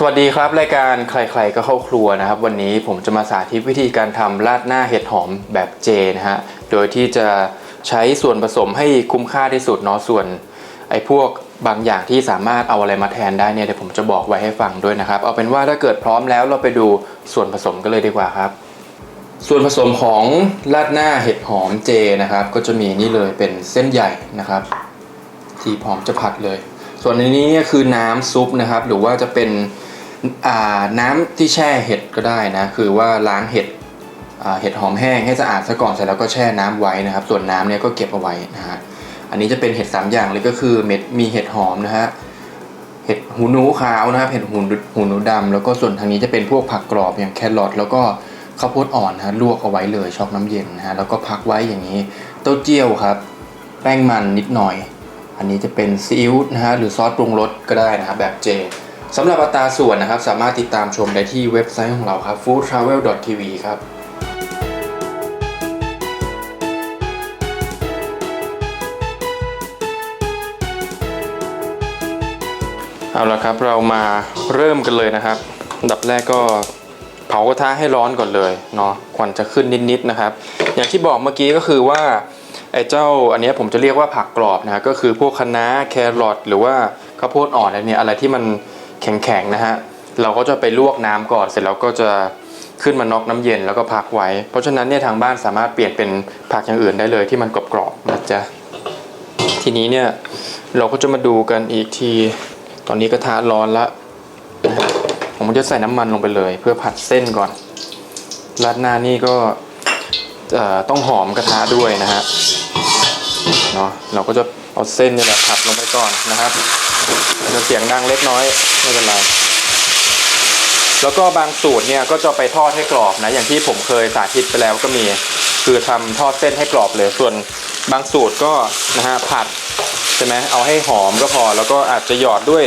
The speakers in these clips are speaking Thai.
สวัสดีครับ รายการใครๆก็เข้าครัวนะครับ วันนี้ผมจะมาสาธิตวิธีการทำราดหน้าเห็ดหอมแบบเจนะฮะโดยที่จะใช้ส่วนผสมให้คุ้มค่าที่สุดเนาะส่วนไอ้พวกบางอย่างที่สามารถเอาอะไรมาแทนได้เนี่ยเดี๋ยวผมจะบอกไว้ให้ฟังด้วยนะครับ เอาเป็นว่าถ้าเกิดพร้อมแล้วเราไปดูส่วนผสมกันเลยดีกว่าครับ ส่วนผสมของราดหน้าเห็ดหอมเจนะครับ ก็จะมีนี่เลยเป็นเส้นใหญ่นะครับ ที่พร้อมจะผัดเลย ส่วนในนี้เนี่ยคือน้ำซุปนะครับ หรือว่าจะเป็น น้ำที่แช่เห็ดก็ได้นะ คือว่าล้างเห็ดเห็ดหอมแห้งให้สะอาดซะก่อนเสร็จแล้วก็แช่น้ำไว้นะครับ ส่วนน้ำเนี่ยก็เก็บเอาไว้นะฮะอันนี้จะเป็นเห็ดสามอย่างเลยก็คือเม็ดมีเห็ดหอมนะฮะเห็ดหูหนูขาวนะครับเห็ดหูหูหนูดำแล้วก็ส่วนทางนี้จะเป็นพวกผักกรอบอย่างแครอทแล้วก็ข้าวโพดอ่อนนะฮะลวกเอาไว้เลยช็อกน้ำเย็นนะฮะแล้วก็พักไว้อย่างนี้เต้าเจี้ยวครับ แป้งมันนิดหน่อย อันนี้จะเป็นซีอิ๊วนะฮะหรือซอสปรุงรสก็ได้นะครับแบบเจ สำหรับอัตราส่วนนะครับ สามารถติดตามชมได้ที่เว็บไซต์ของเราครับ foodtravel.tv ครับเอาละครับเรามาเริ่มกันเลยนะครับดับแรกก็เผากระทะให้ร้อนก่อนเลยเนาะควันจะขึ้นนิดๆนะครับ อย่างที่บอกเมื่อกี้ก็คือว่าไอ้เจ้าอันนี้ผมจะเรียกว่าผักกรอบนะก็คือพวกคะน้าแครอทหรือว่าข้าวโพดอ่อนอะไรเนี่ยอะไรที่มัน แข็งๆนะฮะเราก็จะไปลวกน้ำก่อน เสร็จแล้วก็จะขึ้นมาน็อกน้ำเย็นแล้วก็พักไว้ เพราะฉะนั้นเนี่ยทางบ้านสามารถเปลี่ยนเป็นผักอย่างอื่นได้เลยที่มันกรอบๆนะจ๊ะทีนี้เนี่ยเราก็จะมาดูกันอีกที ตอนนี้กระทะร้อนละผมจะใส่น้ำมันลงไปเลย เพื่อผัดเส้นก่อนราดหน้านี่ก็ต้องหอมกระทะด้วยนะฮะเนาะเราก็จะเอาเส้นนี่แหละผัดลงไปก่อนนะครับ จะเสียงดังเล็กน้อยไม่เป็นไรแล้วก็บางสูตรเนี่ยก็จะไปทอดให้กรอบนะอย่างที่ผมเคยสาธิตไปแล้วก็มี คือทำทอดเส้นให้กรอบเลยส่วนบางสูตรก็นะฮะผัดใช่ไหมเอาให้หอมก็พอ แล้วก็อาจจะหยอดด้วย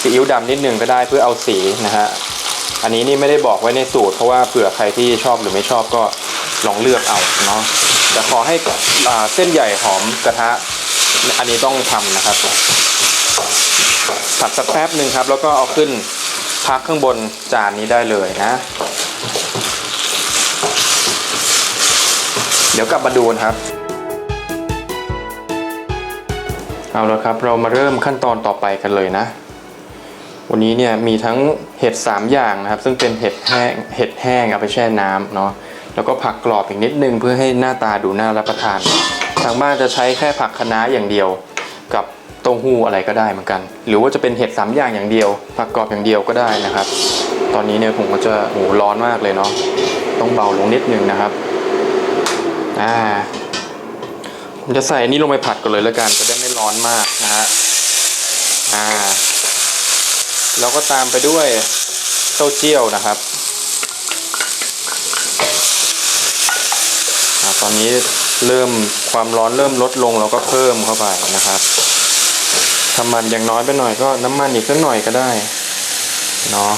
ซีอิ๊วดำนิดนึงก็ได้เพื่อเอาสีนะฮะอันนี้นี่ไม่ได้บอกไว้ในสูตร เพราะว่าเผื่อใครที่ชอบหรือไม่ชอบก็ลองเลือกเอาเนาะแต่ขอให้เส้นใหญ่หอมกระทะ อันนี้ต้องทำนะครับ ผัดสักแป๊บหนึ่งครับ แล้วก็เอาขึ้นพักข้างบนจานนี้ได้เลยนะ เดี๋ยวกลับมาดูนะครับ เอาละครับเรามาเริ่มขั้นตอนต่อไปกันเลยนะ วันนี้เนี่ยมีทั้งเห็ด 3 อย่างนะครับ ซึ่งเป็นเห็ดแห้งเห็ดแห้งเอาไปแช่น้ำเนาะแล้วก็ผักกรอบอีกนิดนึงเพื่อให้หน้าตาดูน่ารับประทาน ทางบ้านจะใช้แค่ผักคะน้าอย่างเดียว ต้าหู้อะไรก็ได้เหมือนกัน หรือว่าจะเป็นเห็ด3อย่างอย่างเดียวผักกรอบอย่างเดียวก็ได้นะครับ ตอนนี้เนี่ยผมก็จะโหร้อนมากเลยเนาะต้องเบาลงนิดนึงนะครับอ่าผมจะใส่นนี้ลงไปผัดก่อนเลยแล้วกันจะได้ไม่ร้อนมากนะฮะอ่าแล้วก็ตามไปด้วยเต้าเจี้ยวนะครับอาตอนนี้เริ่มความร้อนเริ่มลดลงเราก็เพิ่มเข้าไปนะครับ ถ้ามันอยังน้อยไปหน่อยก็น้ำมันอีกสักหน่อยก็ได้เนาะ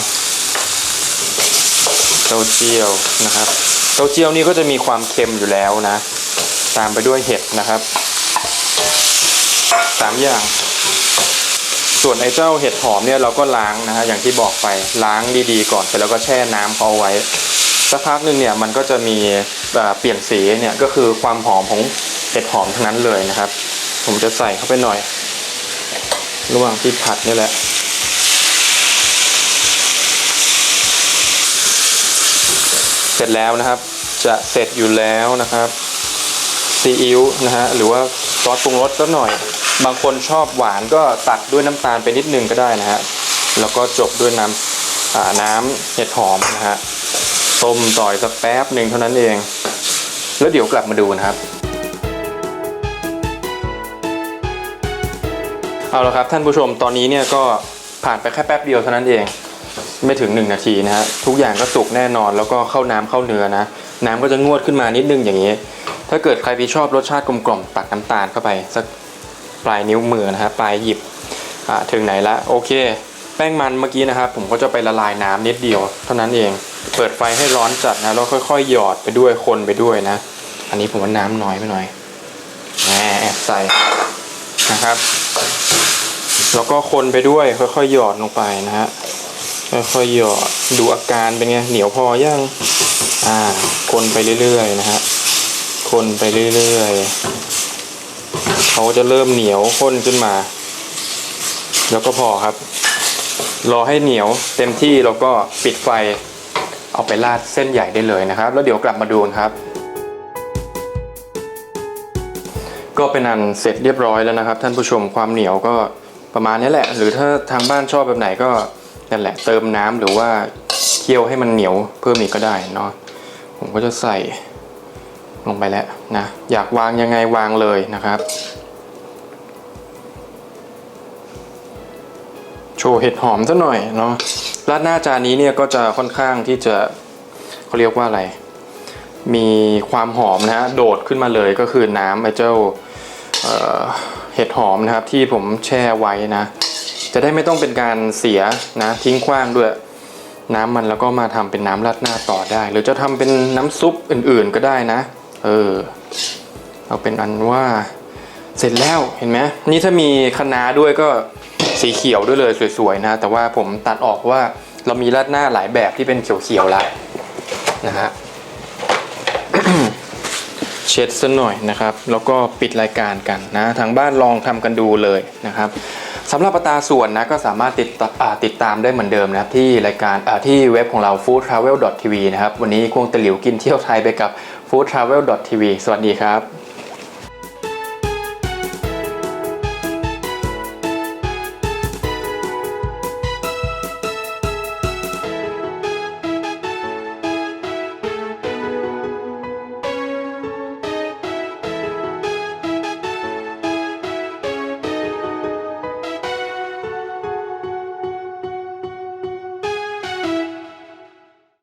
เต้าเจี้ยวนะครับ เต้าเจี้ยวนี่ก็จะมีความเค็มอยู่แล้วนะ ตามไปด้วยเห็ดนะครับสามอย่าง ส่วนไอ้เจ้าเห็ดหอมเนี่ยเราก็ล้างนะฮะอย่างที่บอกไปล้างดีๆก่อนเสร็จแล้วก็แช่น้ำเขาเอาไว้สักพักหนึ่งเนี่ยมันก็จะมีเปลี่ยนสีเนี่ยก็คือความหอมของเห็ดหอมทั้งนั้นเลยนะครับ ผมจะใส่เข้าไปหน่อย ระหว่างที่ผัดนี่แหละเสร็จแล้วนะครับ จะเสร็จอยู่แล้วนะครับซีอิ๊วนะฮะหรือว่าซอสปรุงรสสักหน่อย บางคนชอบหวานก็ตัดด้วยน้ำตาลไปนิดนึงก็ได้นะฮะแล้วก็จบด้วยน้ำน้ำเห็ดหอมนะฮะต้มต่อยสักแป๊บหนึ่งเท่านั้นเอง แล้วเดี๋ยวกลับมาดูนะครับ เอาละครับท่านผู้ชมตอนนี้เนี่ยก็ผ่านไปแค่แป๊บเดียวเท่านั้นเอง ไม่ถึง 1 นาทีนะฮะทุกอย่างก็สุกแน่นอนแล้วก็เข้าน้ำเข้าเนื้อนะน้ำก็จะงวดขึ้นมานิดนึงอย่างนี้ ถ้าเกิดใครที่ชอบรสชาติกลมกล่อมตักน้ำตาลเข้าไปสักปลายนิ้วมือนะฮะปลายหยิบถึงไหนละโอเค แป้งมันเมื่อกี้นะครับผมก็จะไปละลายน้ำนิดเดียว เท่านั้นเอง เปิดไฟให้ร้อนจัดนะแล้วค่อยๆ หยอดไปด้วยคนไปด้วยนะ อันนี้ผมว่าน้ำน้อยไปหน่อยแหมแอบใส่นะครับ แล้วก็คนไปด้วยค่อยๆหยอดลงไปนะฮะค่อยๆหยอดดูอาการเป็นไงเหนียวพอยังอ่า คนไปเรื่อยๆนะฮะคนไปเรื่อยๆเขาจะเริ่มเหนียวข้นขึ้นมา แล้วก็พอครับ รอให้เหนียวเต็มที่แล้วก็ปิดไฟ เอาไปราดเส้นใหญ่ได้เลยนะครับ แล้วเดี๋ยวกลับมาดูนครับ ก็เป็นอันเสร็จเรียบร้อยแล้วนะครับ ท่านผู้ชมความเหนียวก็ประมาณนี้แหละ หรือถ้าทางบ้านชอบแบบไหนก็นั่นแหละเติมน้ำหรือว่าเคี่ยวให้มันเหนียวเพิ่มอีกก็ได้เนาะผมก็จะใส่ลงไปแล้วนะอยากวางยังไงวางเลยนะครับ โชว์เห็ดหอมซะหน่อยเนาะราดหน้าจานนี้เนี่ยก็จะค่อนข้างที่จะเขาเรียกว่าอะไร มีความหอมนะฮะโดดขึ้นมาเลยก็คือน้ำไอ้เจ้า เห็ดหอมนะครับที่ผมแช่ไว้นะ จะได้ไม่ต้องเป็นการเสียนะทิ้งขว้างด้วย น้ำมันแล้วก็มาทำเป็นน้ำราดหน้าต่อได้ หรือจะทำเป็นน้ำซุปอื่นๆก็ได้นะ เออเอาเป็นอันว่าเสร็จแล้วเห็นไหมนี่ถ้ามีคะน้าด้วยก็สีเขียวด้วยเลยสวยๆนะ แต่ว่าผมตัดออกว่าเรามีราดหน้าหลายแบบที่เป็นเขียวๆแล้วนะฮะ เช็ดซะหน่อยนะครับ แล้วก็ปิดรายการกันนะทางบ้านลองทำกันดูเลยนะครับสำหรับอัตาส่วนนะก็สามารถติดต่อติดตามได้เหมือนเดิมนะครับ ที่รายการที่เว็บของเรา foodtravel.tv นะครับ วันนี้ควงตะหลิวกินเที่ยวไทยไปกับ foodtravel.tv สวัสดีครับ